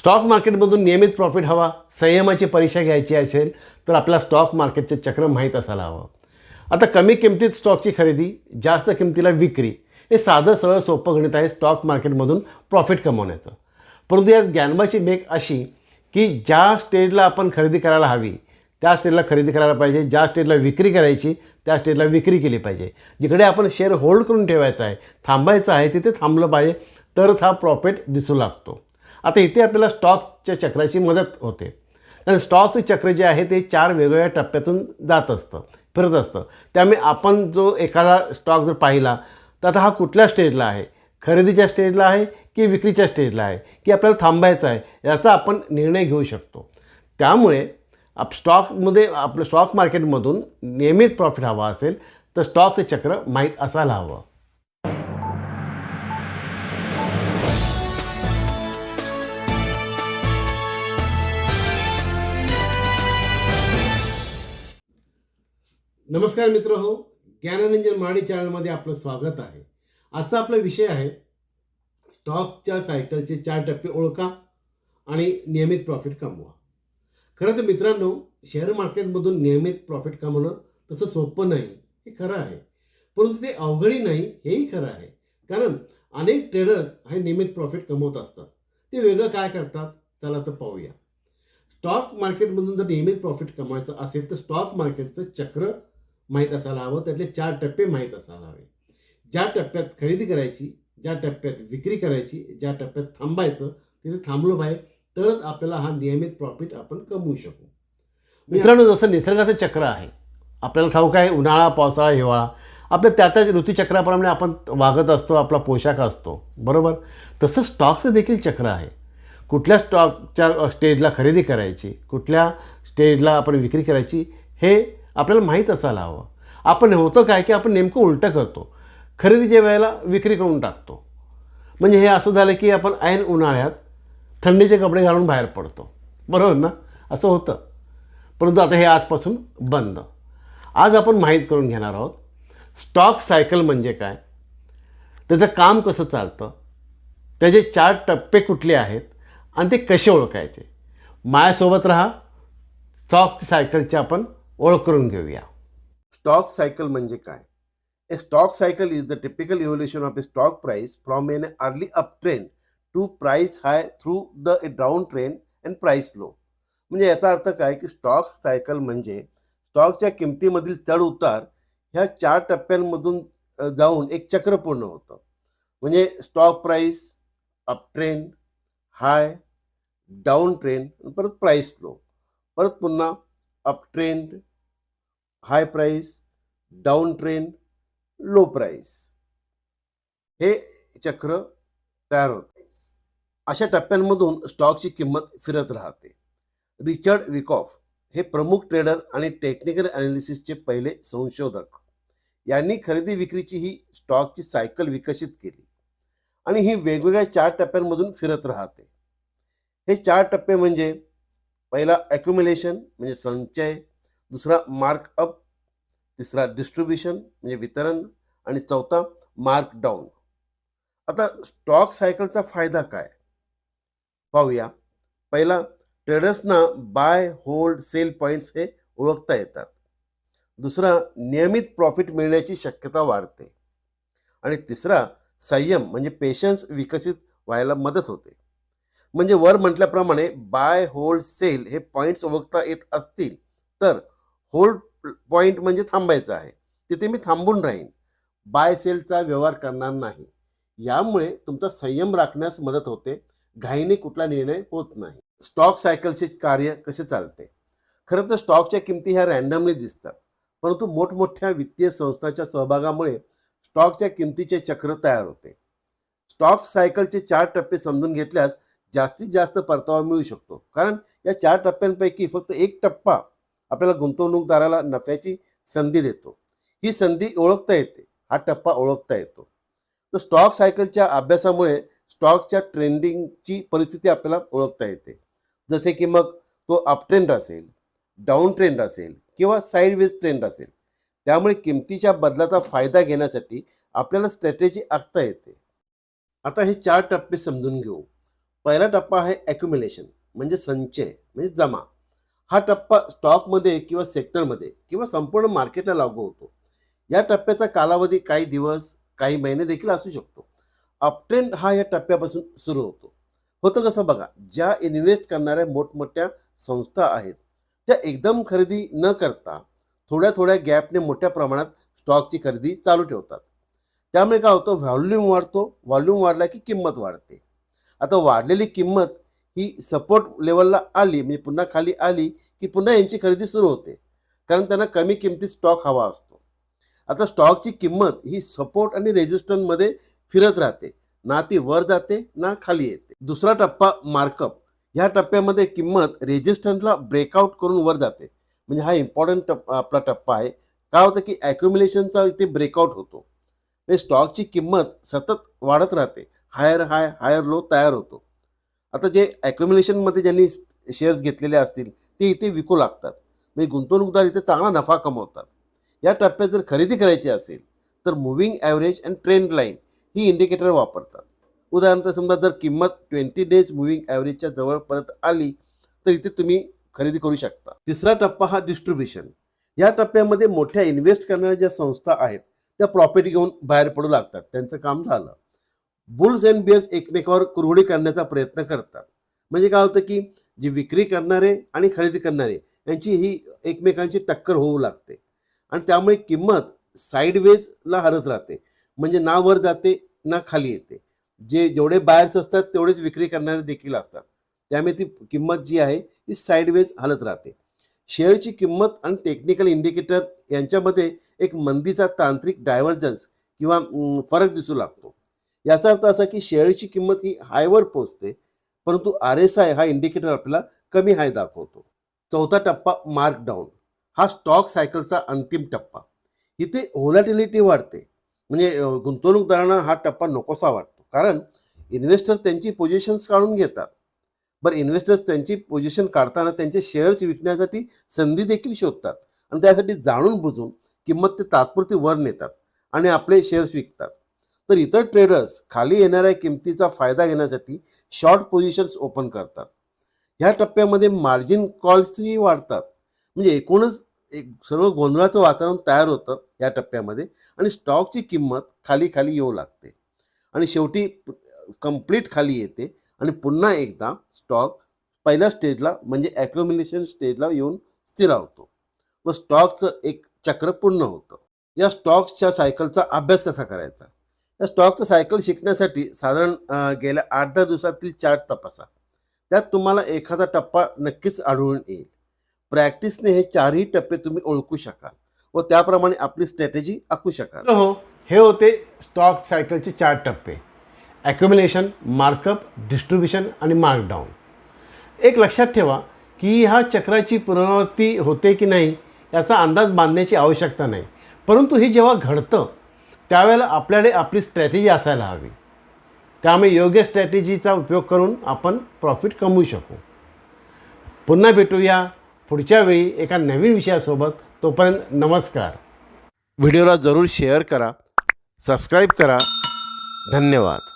Stock मार्केटमधून नियमित profit हवा संयमाची परीक्षा घ्यायची असेल तर आपल्याला स्टॉक मार्केटचे चक्र माहीत असायला हवं. आता कमी किमतीत स्टॉकची खरेदी जास्त किमतीला विक्री हे साधं सरळ सोपं गणित आहे स्टॉक मार्केटमधून प्रॉफिट कमवण्याचं. परंतु यात ज्ञानबाची मेक अशी की ज्या स्टेजला आपण खरेदी करायला हवी त्या स्टेजला खरेदी करायला पाहिजे ज्या स्टेजला विक्री करायची त्या स्टेजला विक्री केली पाहिजे. जिकडे आपण शेअर होल्ड करून ठेवायचा आहे थांबायचं आहे तिथे थांबलं पाहिजे तरच हा प्रॉफिट दिसू लागतो. आता इथे आपल्याला स्टॉकच्या चक्राची मदत होते. आणि स्टॉकचं चक्र जे आहे ते चार वेगवेगळ्या टप्प्यातून जात असतं फिरत असतं. त्यामुळे आपण जो एखादा स्टॉक जर पाहिला तर आता हा कुठल्या स्टेजला आहे? खरेदीच्या स्टेजला आहे की विक्रीच्या स्टेजला आहे? की आपल्याला थांबायचं आहे? याचा आपण निर्णय घेऊ शकतो. त्यामुळे आप स्टॉकमध्ये आपलं स्टॉक मार्केटमधून नियमित प्रॉफिट हवा असेल तर स्टॉकचं चक्र माहीत असायला हवं. नमस्कार मित्र हो ज्ञानरंजन माडी चॅनलमध्ये आपलं स्वागत आहे. आजचा आपला विषय आहे स्टॉकच्या सायकलचे चार टप्पे ओळखा आणि नियमित प्रॉफिट कमवा. खरं तर मित्रांनो शेअर मार्केटमधून नियमित प्रॉफिट कमवणं तसं सोपं नाही हे खरं आहे. परंतु ते अवघडही नाही हेही खरं आहे. कारण अनेक ट्रेडर्स हे नियमित प्रॉफिट कमवत असतात. ते वेगळं काय करतात? चला तर पाहूया. स्टॉक मार्केटमधून जर नियमित प्रॉफिट कमवायचं असेल तर स्टॉक मार्केटचं चक्र माहीत असायला हवं त्यातले चार टप्पे माहीत असायला हवे. ज्या टप्प्यात खरेदी करायची ज्या टप्प्यात विक्री करायची ज्या टप्प्यात थांबायचं तिथे थांबलो पाहिजे तरच आपल्याला हा नियमित प्रॉफिट आपण कमवू शकू. मित्रांनो जसं निसर्गाचं चक्र आहे आपल्याला ठाऊक आहे उन्हाळा पावसाळा हिवाळा आपल्या त्या त्या ऋतूचक्राप्रमाणे आपण वागत असतो आपला पोशाख असतो बरोबर? तसं स्टॉकचं देखील चक्र आहे. कुठल्या स्टॉकच्या स्टेजला खरेदी करायची कुठल्या स्टेजला आपण विक्री करायची हे आपल्याला माहीत असायला हवं. आपण होतं काय की आपण नेमकं उलटं करतो. खरेदीच्या वेळेला विक्री करून टाकतो. म्हणजे हे असं झालं की आपण ऐन उन्हाळ्यात थंडीचे कपडे घालून बाहेर पडतो. बरोबर ना? असं होतं. परंतु आता हे आजपासून बंद. आज आपण माहीत करून घेणार आहोत स्टॉक सायकल म्हणजे काय? त्याचं काम कसं चालतं? त्याचे चार टप्पे कुठले आहेत? आणि ते कसे ओळखायचे? माझ्यासोबत राहा. स्टॉक सायकलची आपण ओळख करून घेऊया. स्टॉक सायकल म्हणजे काय? A stock cycle is the typical evolution of a stock price from an early up trend to price high through the a down trend and price low. म्हणजे याचा अर्थ काय की स्टॉक सायकल म्हणजे स्टॉकच्या किमतीमधील चढ उतार ह्या चार टप्प्यांमधून जाऊन एक चक्र पूर्ण होतं. म्हणजे stock price up trend high down trend परत प्राईस लो. परत पुन्हा up trend high price down trend low price हे चक्र तयार होते अशा टप्प्यांमधून स्टॉकची किंमत फिरत राहते. रिचर्ड विकॉफ हे प्रमुख ट्रेडर आणि टेक्निकल अनालिसिसचे पहिले संशोधक. यांनी खरेदी विक्रीची ही स्टॉकची सायकल विकसित केली. आणि ही वेगवेगळ्या चार टप्प्यांमधून फिरत राहते. हे चार टप्पे म्हणजे पहिला ॲक्युम्युलेशन म्हणजे संचय दुसरा मार्कअप तिसरा डिस्ट्रीब्युशन म्हणजे वितरण आणि चौथा मार्क डाऊन. आता स्टॉक सायकलचा फायदा काय? पाहूया. पहिला ट्रेडर्सना बाय होल्ड सेल पॉईंट्स हे ओळखता येतात. दुसरा नियमित प्रॉफिट मिळण्याची शक्यता वाढते. आणि तिसरा संयम म्हणजे पेशन्स विकसित व्हायला मदत होते. म्हणजे वर म्हटल्याप्रमाणे बाय होल्ड सेल हे पॉईंट्स ओळखता येत असतील तर होल्ड पॉईंट म्हणजे थांबायचं आहे. तिथे मी थांबून राहीन. बाय सेलचा व्यवहार करणार नाही. यामुळे तुमचा संयम राखण्यास मदत होते. घाईने कुठला निर्णय होत नाही. स्टॉक सायकलचे कार्य कसे चालते? खरं तर स्टॉकच्या किमती ह्या रॅन्डमली दिसतात. परंतु मोठमोठ्या वित्तीय संस्थांच्या सहभागामुळे स्टॉकच्या किमतीचे चक्र तयार होते. स्टॉक सायकलचे चार टप्पे समजून घेतल्यास जास्तीत जास्त परतावा मिळू शकतो. कारण या चार टप्प्यांपैकी फक्त एक टप्पा आपल्याला गुंतवणूकदाराला नफ्याची संधी देतो. ही संधी ओळखता येते. हा टप्पा ओळखता येतो. तर स्टॉक सायकलच्या अभ्यासामुळे स्टॉकच्या ट्रेंडिंगची परिस्थिती आपल्याला ओळखता येते. जसे की मग तो अपट्रेंड असेल डाऊन ट्रेंड असेल किंवा साईडवेज ट्रेंड असेल. त्यामुळे किमतीच्या बदलाचा फायदा घेण्यासाठी आपल्याला स्ट्रॅटेजी आखता येते. आता हे चार टप्पे समजून घेऊ. पहिला टप्पा आहे ॲक्युम्युलेशन म्हणजे संचय म्हणजे जमा. हा टप्पा स्टॉकमध्ये किंवा सेक्टरमध्ये किंवा संपूर्ण मार्केटला लागू होतो. या टप्प्याचा कालावधी काही दिवस काही महिने देखील असू शकतो. अपट्रेंड हा या टप्प्यापासून सुरू होतो. होतं कसं बघा ज्या इन्व्हेस्ट करणाऱ्या मोठमोठ्या संस्था आहेत त्या एकदम खरेदी न करता थोड्या थोड्या गॅपने मोठ्या प्रमाणात स्टॉकची खरेदी चालू ठेवतात. त्यामुळे काय होतं व्हॉल्यूम वाढतो व्हॉल्यूम वाढला की किंमत वाढते. आता वाढलेली किंमत ही सपोर्ट लेवलला आली म्हणजे पुन्हा खाली आली की पुन्हा यांची खरेदी सुरू होते. कारण त्यांना कमी किमतीत स्टॉक हवा असतो. आता स्टॉकची किंमत ही सपोर्ट आणि रेजिस्टन्समध्ये फिरत राहते. ना ती वर जाते ना खाली येते. दुसरा टप्पा मार्कअप ह्या टप्प्यामध्ये किंमत रेजिस्टन्सला ब्रेकआउट करून वर जाते. म्हणजे हा इम्पॉर्टंट टप आपला टप्पा आहे. काय होतं की ॲक्युम्युलेशनचा इथे ब्रेकआउट होतो. म्हणजे स्टॉकची किंमत सतत वाढत राहते. हायर हाय हायर लो तयार होतो. आता जे ॲक्युम्युलेशनमध्ये ज्यांनी शेअर्स घेतलेले असतील ते इथे विकू लागतात. म्हणजे गुंतवणूकदार इथे चांगला नफा कमवतात. या टप्प्यात जर खरेदी करायची असेल तर moving average and trend line he indicator वापरतात. उदाहरणार्थ समजा जर किंमत ट्वेंटी डेज मुव्हिंग ॲव्हरेजच्या जवळ परत आली तर इथे तुम्ही खरेदी करू शकता. तिसरा टप्पा हा डिस्ट्रीब्युशन या टप्प्यामध्ये मोठ्या इन्व्हेस्ट करणाऱ्या ज्या संस्था आहेत त्या प्रॉफिट घेऊन बाहेर पडू लागतात. त्यांचं काम झालं. बुल्स अँड बियर्स एकमेकावर कुरघोडी करण्याचा प्रयत्न करतात. म्हणजे काय होतं की जी विक्री करणारे आणि खरेदी करणारे यांची ही एकमेकांची टक्कर होऊ लागते. आणि त्यामुळे किंमत साईडवेजला हरत राहते. म्हणजे ना वर जाते ना खाली येते. जे जेवढे बायर्स असतात तेवढेच विक्री करणारे देखील असतात. त्यामुळे ती किंमत जी आहे ती साईडवेज हलत राहते. शेअरची किंमत आणि टेक्निकल इंडिकेटर यांच्यामध्ये एक मंदीचा तांत्रिक डायव्हर्जन्स किंवा फरक दिसू लागतो. याचा अर्थ असा की शेअरची किंमत ही हायवर पोहोचते परंतु आर एस आय हा इंडिकेटर आपल्याला कमी हाय दाखवतो. चौथा टप्पा मार्क डाऊन हा स्टॉक सायकलचा अंतिम टप्पा. इथे व्होलॅटिलिटी वाढते. म्हणजे गुंतवणूकदारांना हा टप्पा नकोसा वाटतो. कारण इन्व्हेस्टर त्यांची पोझिशन्स काढून घेतात. बरं इन्व्हेस्टर्स त्यांची पोझिशन काढताना त्यांचे शेअर्स विकण्यासाठी संधी देखील शोधतात. आणि त्यासाठी जाणून बुजून किंमत ते तात्पुरती वर नेतात आणि आपले शेअर्स विकतात. तर इतर ट्रेडर्स खाली येणाऱ्या किमतीचा फायदा घेण्यासाठी शॉर्ट पोझिशन्स ओपन करतात. ह्या टप्प्यामध्ये मार्जिन कॉल्सही वाढतात. म्हणजे एकूणच एक सर्व गोंधळाचं वातावरण तयार होतं या टप्प्यामध्ये आणि स्टॉकची किंमत खाली खाली येऊ लागते. आणि शेवटी कंप्लीट खाली येते आणि पुन्हा एकदा स्टॉक पहिल्या स्टेजला म्हणजे ॲक्युम्युलेशन स्टेजला येऊन स्थिरावतो व स्टॉकचं एक चक्र पूर्ण होतं. या स्टॉक्सच्या सायकलचा अभ्यास कसा करायचा? या स्टॉकचं सायकल शिकण्यासाठी साधारण गेल्या आठ दहा दिवसातील चार्ट तपासा. त्यात तुम्हाला एखादा टप्पा नक्कीच आढळून येईल. प्रॅक्टिसने हे चारही टप्पे तुम्ही ओळखू शकाल व त्याप्रमाणे आपली स्ट्रॅटेजी आखू शकाल. हो हे होते स्टॉक सायकलचे चार टप्पे. ॲक्युम्युलेशन मार्कअप डिस्ट्रीब्युशन आणि मार्कडाऊन एक लक्षात ठेवा की ह्या चक्राची पुनरावृत्ती होते की नाही याचा अंदाज बांधण्याची आवश्यकता नाही. परंतु हे जेव्हा घडतं त्यावेळेला आपल्याकडे आपली स्ट्रॅटेजी असायला हवी. त्यामुळे योग्य स्ट्रॅटेजीचा उपयोग करून आपण प्रॉफिट कमवू शकू. पुन्हा भेटूया पुढच्या वेळी एका नवीन विषयासोबत. तोपर्यंत नमस्कार. व्हिडिओला जरूर शेअर करा सबस्क्राईब करा. धन्यवाद.